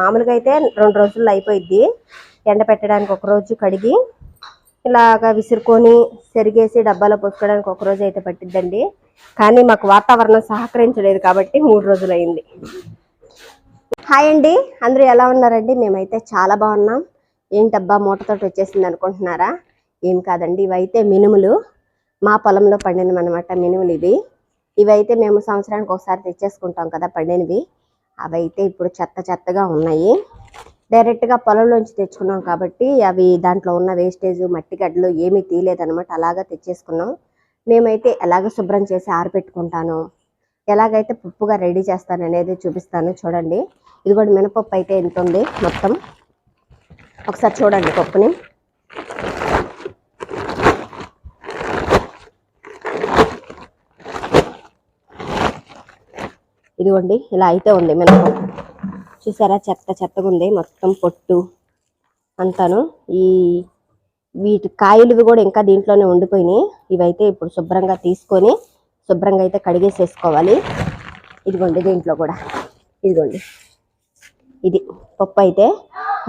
మామూలుగా అయితే రెండు రోజుల్లో అయిపోయిద్ది. ఎండ పెట్టడానికి ఒక రోజు కడిగి ఇలాగా విసురుకొని సెరిగేసి డబ్బాలో పోసుకోవడానికి ఒక రోజు అయితే పట్టిద్దండి. కానీ మాకు వాతావరణం సహకరించలేదు కాబట్టి మూడు రోజులు అయింది. హాయ్ అండి. అందరూ ఎలా ఉన్నారండి? మేమైతే చాలా బాగున్నాం. ఏంటబ్బా మూటతోటి వచ్చేసింది అనుకుంటున్నారా? ఏం కాదండి ఇవైతే మినుములు. మా పొలంలో పండినవి మినుములు ఇవి. ఇవైతే మేము సంవత్సరానికి ఒకసారి తెచ్చేసుకుంటాం కదా పండినవి. అవైతే ఇప్పుడు చెత్త చెత్తగా ఉన్నాయి. డైరెక్ట్గా పొలంలోంచి తెచ్చుకున్నాం కాబట్టి అవి దాంట్లో ఉన్న వేస్టేజ్ మట్టి గడ్డలు ఏమీ తీయలేదనమాట అలాగా తెచ్చేసుకున్నాం. మేమైతే ఎలాగ శుభ్రం చేసి ఆరబెట్టుకుంటాను ఎలాగైతే పప్పుగా రెడీ చేస్తాను అనేది చూపిస్తాను. చూడండి. ఇది కూడా మినపప్పు అయితే ఎంత ఉంది మొత్తం? ఒకసారి చూడండి పప్పుని. ఇదిగోండి ఇలా అయితే ఉంది మినపప్పు చూసారా? చెత్త చెత్తగా ఉంది. మొత్తం పొట్టు అంతాను. ఈ వీటి కాయలు కూడా ఇంకా దీంట్లోనే ఉండిపోయినాయి. ఇవైతే ఇప్పుడు శుభ్రంగా తీసుకొని శుభ్రంగా అయితే కడిగేసేసుకోవాలి. ఇదిగోండి దీంట్లో కూడా. ఇదిగోండి. ఇది పప్పు అయితే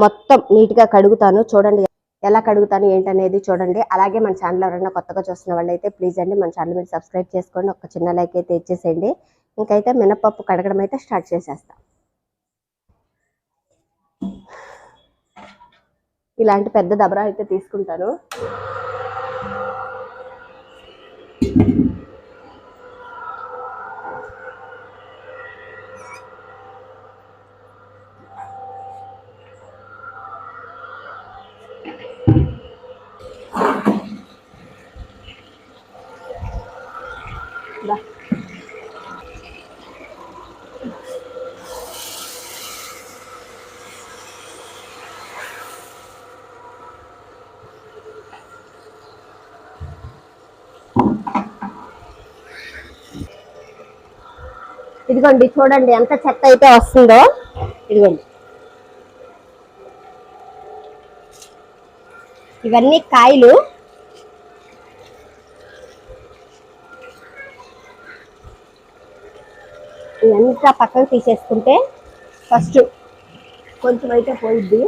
మొత్తం నీట్గా కడుగుతాను. చూడండి ఎలా కడుగుతాను ఏంటనేది చూడండి. అలాగే మన ఛానల్ ఎవరైనా కొత్తగా చూస్తున్న వాళ్ళు అయితే ప్లీజ్ అండి మన ఛానల్ మీరు సబ్స్క్రైబ్ చేసుకోండి. ఒక చిన్న లైక్ అయితే ఇచ్చేసేయండి. ఇంకైతే మినపప్పు కడగడం అయితే స్టార్ట్ చేసేస్తాం ఇలాంటి పెద్ద దబరా అయితే తీసుకుంటాను దా. ఇదిగోండి చూడండి ఎంత చెత్త అయితే వస్తుందో. ఇదిగోండి. ఇవన్నీ కాయలు. ఇదంతా పక్కకు తీసేసుకుంటే ఫస్ట్ కొంచెం అయితే పోయిద్ది.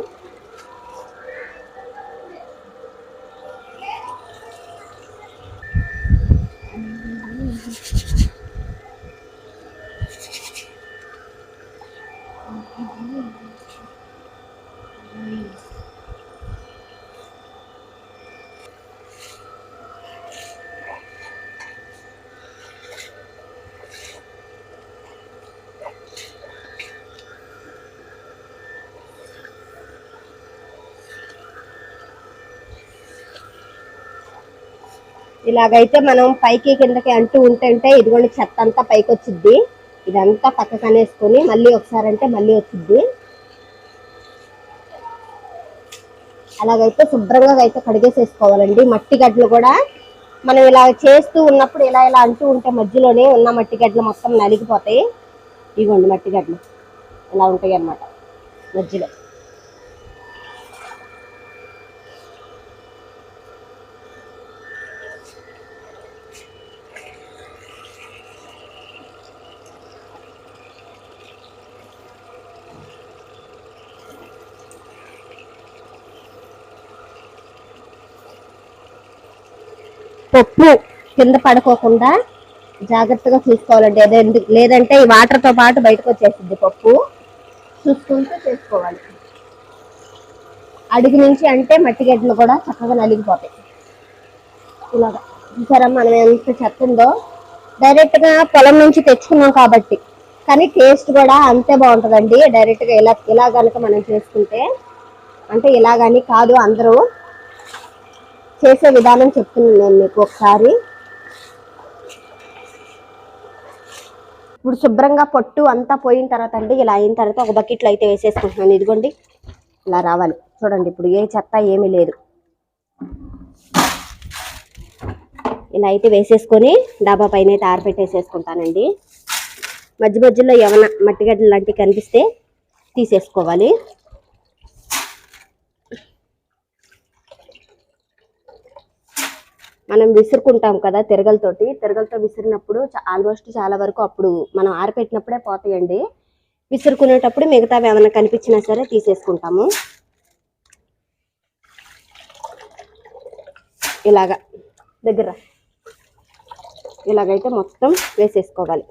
ఇలాగైతే మనం పైకి కిందకి అంటూ ఉంటుంటే ఇదిగోండి చెత్త అంతా పైకి వచ్చిద్ది ఇదంతా పక్కకు అనేసుకొని మళ్ళీ ఒకసారి అంటే మళ్ళీ వచ్చిద్ది. అలాగైతే శుభ్రంగా అయితే కడిగేసేసుకోవాలండి. మట్టి గడ్డలు కూడా మనం ఇలా చేస్తూ ఉన్నప్పుడు ఇలా ఇలా అంటూ ఉంటే మధ్యలోనే ఉన్న మట్టి గడ్డలు మొత్తం నలిగిపోతాయి. ఇదిగోండి మట్టి గడ్డలు. ఇలా ఉంటాయి అన్నమాట మధ్యలో. పప్పు కింద పడుకోకుండా జాగ్రత్తగా చూసుకోవాలండి. అదే లేదంటే ఈ వాటర్తో పాటు బయటకు వచ్చేసింది పప్పు. చూసుకుంటూ చేసుకోవాలి. అడుగు నుంచి అంటే మట్టి గడ్డలు కూడా చక్కగా నలిగిపోతాయి. ఇలాగా. చూసారా మనం ఎంత చెత్త డైరెక్ట్గా డైరెక్ట్గా పొలం నుంచి తెచ్చుకున్నాం కాబట్టి. కానీ టేస్ట్ కూడా అంతే బాగుంటుందండి. డైరెక్ట్గా ఇలా ఇలా కనుక మనం చేసుకుంటే అంటే ఇలాగని కాదు అందరూ. చేసే విధానం చెప్తున్నాను నేను మీకు ఒకసారి. ఇప్పుడు శుభ్రంగా పొట్టు అంతా పోయిన తర్వాత అండి ఇలా అయిన తర్వాత ఒక బకెట్లో అయితే వేసేసుకుంటున్నాను. ఇదిగోండి ఇలా రావాలి. చూడండి ఇప్పుడు ఏ చెత్త ఏమీ లేదు. ఇలా అయితే వేసేసుకొని డాబా పైన అయితే ఆరబెట్టేసేసుకుంటానండి. మధ్య మధ్యలో ఏమైనా మట్టిగడ్డలు లాంటివి కనిపిస్తే తీసేసుకోవాలి. మనం విసురుకుంటాం కదా తిరగలతోటి. తిరగలతో విసిరినప్పుడు ఆల్మోస్ట్ చాలా వరకు అప్పుడు మనం ఆరపెట్టినప్పుడే పోతాయండి. విసురుకునేటప్పుడు మిగతావి ఏమైనా కనిపించినా సరే తీసేసుకుంటాము. ఇలాగా. దగ్గర. ఇలాగైతే మొత్తం వేసేసుకోవాలి.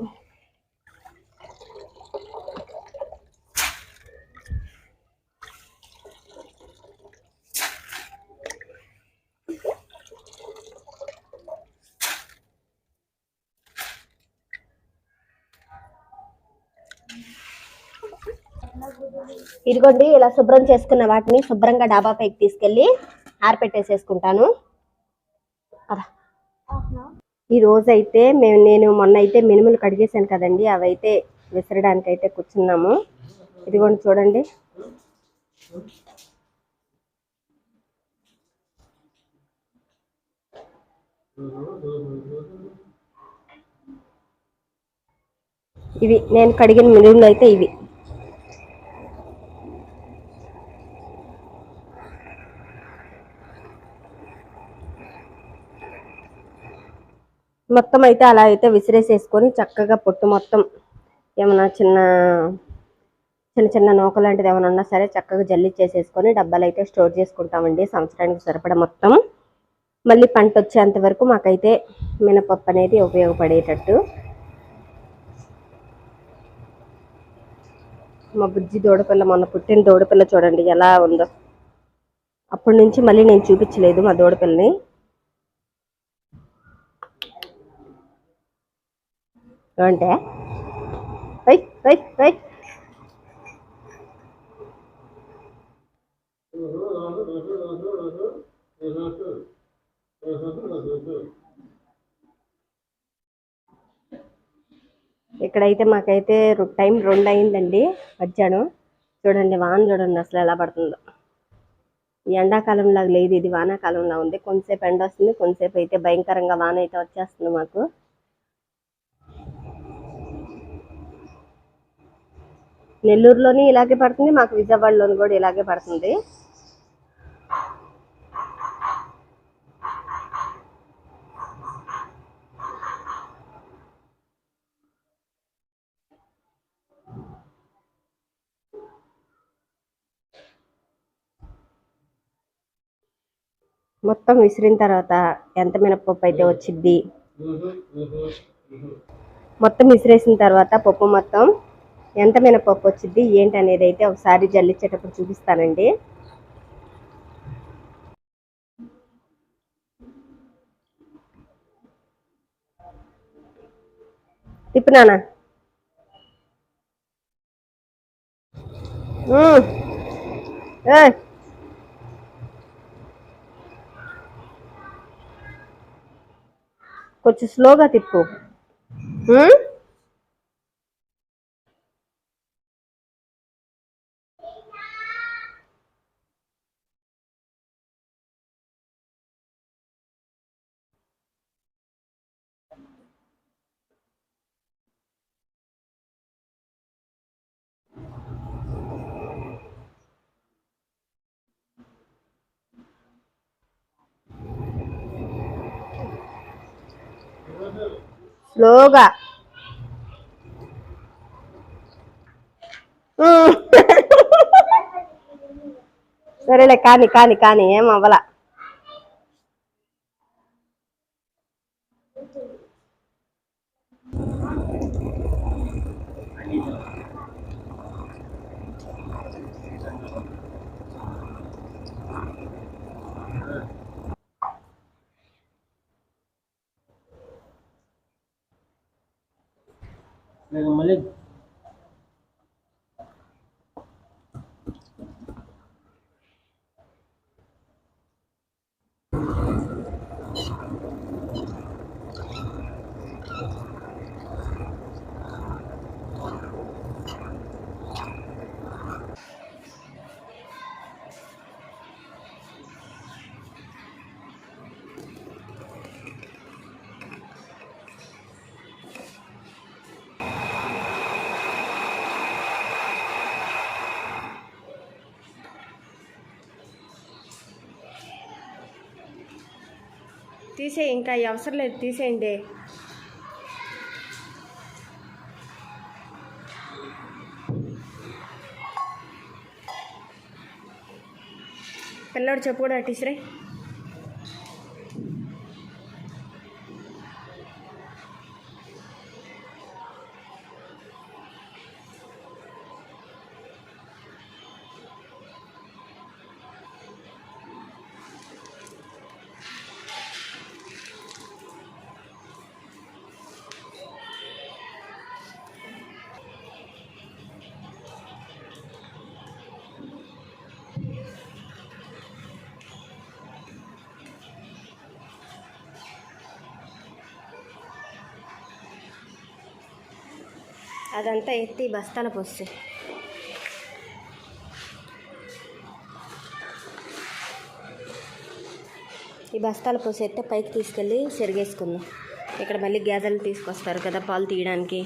ఇదిగోండి ఇలా శుభ్రం చేసుకున్న వాటిని శుభ్రంగా డాబా పైకి తీసుకెళ్ళి ఆరపెట్టేసేసుకుంటాను. అలా ఈ రోజు మేము నేను మొన్న అయితే మినుములు కడిగేసాను కదండి అవైతే విసరడానికి అయితే కూర్చున్నాము. ఇదిగోండి చూడండి. ఇవి నేను కడిగిన మినుములు అయితే ఇవి. మొత్తం అయితే అలా అయితే విసిరేసేసుకొని చక్కగా పొట్టు మొత్తం ఏమైనా చిన్న చిన్న చిన్న నూక లాంటిది ఏమైనా ఉన్నా సరే చక్కగా జల్లిచ్చేసేసుకొని డబ్బాలు అయితే స్టోర్ చేసుకుంటామండి సంవత్సరానికి సరిపడ మొత్తం. మళ్ళీ పంట వచ్చేంత వరకు మాకైతే మినపప్పు అనేది ఉపయోగపడేటట్టు. మా బుజ్జి దూడపిల్ల మొన్న పుట్టిన దూడపిల్ల చూడండి ఎలా ఉందో. అప్పటి నుంచి మళ్ళీ నేను చూపించలేదు మా దూడపిల్లని. ఏమంటే వై వై వై ఇక్కడైతే మాకైతే టైం రెండు అయిందండి మధ్యాహ్నం. చూడండి వాన చూడండి అసలు ఎలా పడుతుందో. ఈ ఎండాకాలం లాగా లేదు ఇది వానాకాలంలా ఉంది. కొంతసేపు ఎండ వస్తుంది కొంతసేపు అయితే భయంకరంగా వాన అయితే వచ్చేస్తుంది మాకు. నెల్లూరులోని ఇలాగే పడుతుంది మాకు విజయవాడలోని కూడా ఇలాగే పడుతుంది. మొత్తం విసిరిన తర్వాత ఎంత మినపప్పు అయితే వచ్చిద్ది? మొత్తం విసిరేసిన తర్వాత పప్పు మొత్తం ఎంత మినపప్పు వచ్చింది ఏంటి అనేది అయితే ఒకసారి జల్లించేటప్పుడు చూపిస్తానండి. తిప్పినానా ఉమ్. కొంచెం స్లోగా తిప్పు. స్లోగా ఉమ్. సరేలే కాని కాని కాని ఏం అవ్వలా నేను మళ్ళీ తీసే ఇంకా అవసరం లేదు తీసేయండి. పిల్లడు చెప్పుకోడా టీచరే. అదంతా ఎత్తి బస్తాల పోస్తే. ఈ బస్తాల పోసి అయితే పైకి తీసుకెళ్ళి సెరిగేసుకుందాం. ఇక్కడ మళ్ళీ గేదెలు తీసుకొస్తారు కదా పాలు తీయడానికి.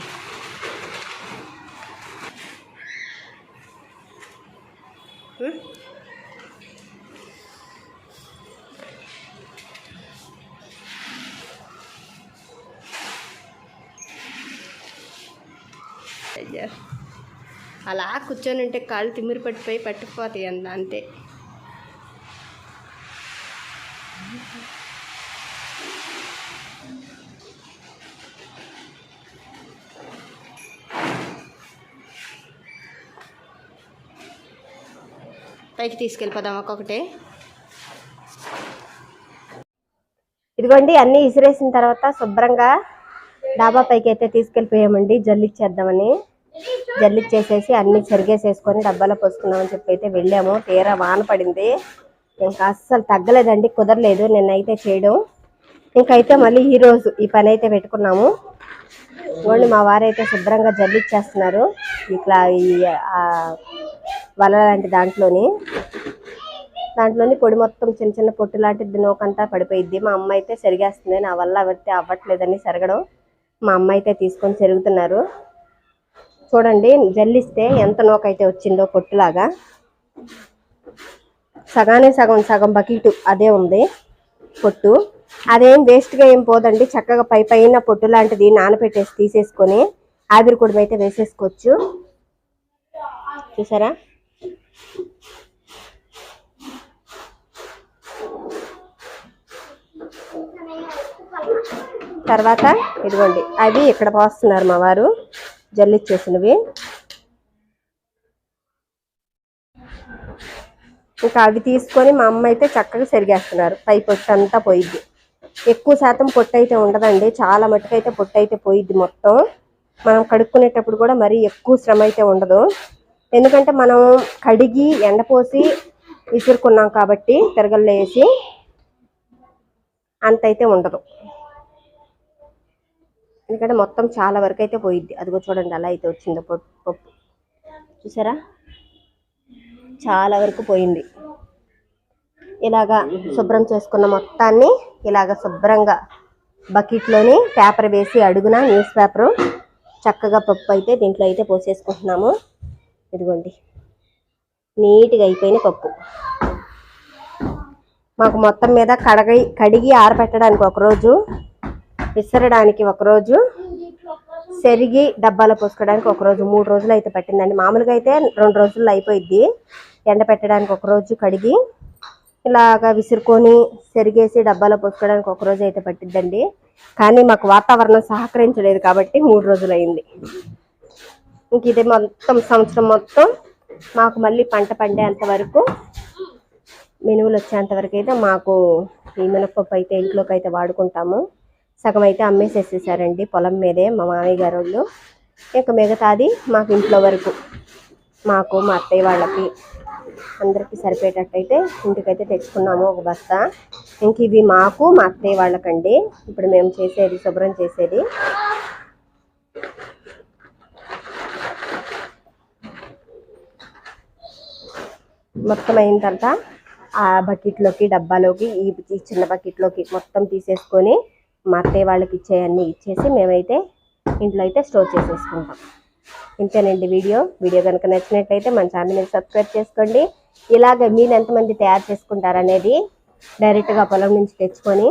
కూర్చొని ఉంటే కాళ్ళు తిమ్మిరి పట్టిపోయి పట్టుకుపోతాయి అంద అంతే. పైకి తీసుకెళ్ళిపోదాం ఒక్కొక్కటే. ఇదిగోండి అన్నీ ఇసిరేసిన తర్వాత శుభ్రంగా డాబా పైకి అయితే తీసుకెళ్ళిపోయామండి జల్లిచ్చేద్దామని. జల్లిచ్చేసేసి అన్ని చెరిగేసేసుకొని డబ్బాలో పోసుకుందామని చెప్పి అయితే వెళ్ళాము. తీరా వాన పడింది. ఇంకా అస్సలు తగ్గలేదండి కుదరలేదు. నిన్నైతే చేయడం. ఇంకైతే మళ్ళీ ఈరోజు ఈ పని అయితే పెట్టుకున్నాము. ఓన్లీ మా వారైతే శుభ్రంగా జల్లిచ్చేస్తున్నారు. ఇట్లా ఈ వల లాంటి దాంట్లోని. దాంట్లోని పొడి మొత్తం చిన్న చిన్న పొట్టు లాంటిది నోకంతా పడిపోయిద్ది. మా అమ్మ అయితే సెరిగేస్తుంది నా వల్ల అవైతే అవ్వట్లేదని సెరగడం మా అమ్మ అయితే తీసుకొని చెరుగుతున్నారు. చూడండి జల్లిస్తే ఎంత నోకైతే వచ్చిందో పొట్టులాగా. సగానే సగం సగం బకీటు అదే ఉంది పొట్టు. అదేం వేస్ట్గా ఏం పోదండి చక్కగా పై పైన పొట్టు లాంటిది నానబెట్టేసి తీసేసుకొని ఆవిరి కూడా అయితే వేసేసుకోవచ్చు. చూసారా? తర్వాత ఇదిగోండి అవి ఇక్కడ పోస్తున్నారు మా వారు. జల్లిచ్చేసినవి ఇంకా అవి తీసుకొని మా అమ్మ అయితే చక్కగా సెరిగేస్తున్నారు. పై పొట్టు అంతా పోయిద్ది. ఎక్కువ శాతం పొట్టు అయితే ఉండదండి. చాలా మట్టుకైతే పొట్టు అయితే పోయిద్ది మొత్తం. మనం కడుక్కునేటప్పుడు కూడా మరీ ఎక్కువ శ్రమ అయితే ఉండదు. ఎందుకంటే మనం కడిగి ఎండపోసి విసురుకున్నాం కాబట్టి తిరగల్లో వేసి అంత అయితే ఉండదు. ఎందుకంటే మొత్తం చాలా వరకు అయితే పోయిద్ది. అదిగో చూడండి అలా అయితే వచ్చిందో. పప్పు పప్పు చూసారా? చాలా వరకు పోయింది. ఇలాగా శుభ్రం చేసుకున్న మొత్తాన్ని ఇలాగ శుభ్రంగా బకెట్లోని పేపర్ వేసి అడుగున న్యూస్ పేపరు చక్కగా పప్పు అయితే దీంట్లో అయితే పోసేసుకుంటున్నాము. ఇదిగోండి నీట్గా అయిపోయిన పప్పు. మాకు మొత్తం మీద కడగి కడిగి ఆరబెట్టడానికి ఒకరోజు విసరడానికి ఒకరోజు సెరిగి డబ్బాలో పోసుకోవడానికి ఒక రోజు మూడు రోజులు అయితే పట్టిందండి. మామూలుగా అయితే రెండు రోజుల్లో అయిపోయిద్ది. ఎండ పెట్టడానికి ఒక రోజు కడిగి ఇలాగా విసురుకొని సెరిగేసి డబ్బాలో పోసుకోవడానికి ఒక రోజు అయితే పట్టిద్దండి. కానీ మాకు వాతావరణం సహకరించలేదు కాబట్టి మూడు రోజులు అయింది. ఇంక ఇదే మొత్తం సంవత్సరం మొత్తం మాకు మళ్ళీ పంట పండేంత వరకు మినువులు వచ్చేంత వరకు అయితే మాకు ఈ మినపప్పు అయితే ఇంట్లోకి అయితే వాడుకుంటాము. సగం అయితే అమ్మేసేసేసారండి పొలం మీదే మా మామయ్య గారు వాళ్ళు. ఇంకా మిగతాది మాకు ఇంట్లో వరకు మాకు మా అత్తయ్య వాళ్ళకి అందరికీ సరిపోయేటట్టయితే ఇంటికైతే తెచ్చుకున్నాము ఒక బస్తా. ఇంక ఇవి మాకు మా అత్తయ్య వాళ్ళకండి. ఇప్పుడు మేము చేసేది శుభ్రం చేసేది. మొత్తం అయిన తర్వాత ఆ బకెట్లోకి డబ్బాలోకి ఈ చిన్న బకెట్లోకి మొత్తం తీసేసుకొని మా అత్తయ్య వాళ్ళకి ఇచ్చేయన్నీ ఇచ్చేసి మేమైతే ఇంట్లో అయితే స్టోర్ చేసేసుకుంటాం. ఇంతేనండి వీడియో. వీడియో కనుక నచ్చినట్లయితే మన ఛానల్ని సబ్స్క్రైబ్ చేసుకోండి. ఇలాగ మీరు ఎంతమంది తయారు చేసుకుంటారనేది డైరెక్ట్గా పొలం నుంచి తెచ్చుకొని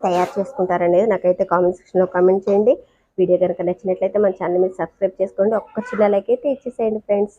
తయారు చేసుకుంటారనేది నాకైతే కామెంట్ సెక్షన్లో కామెంట్ చేయండి. వీడియో కనుక నచ్చినట్లయితే మన ఛానల్ మీద సబ్స్క్రైబ్ చేసుకోండి. ఒక్క చిన్న లైక్ అయితే ఇచ్చేసేయండి ఫ్రెండ్స్.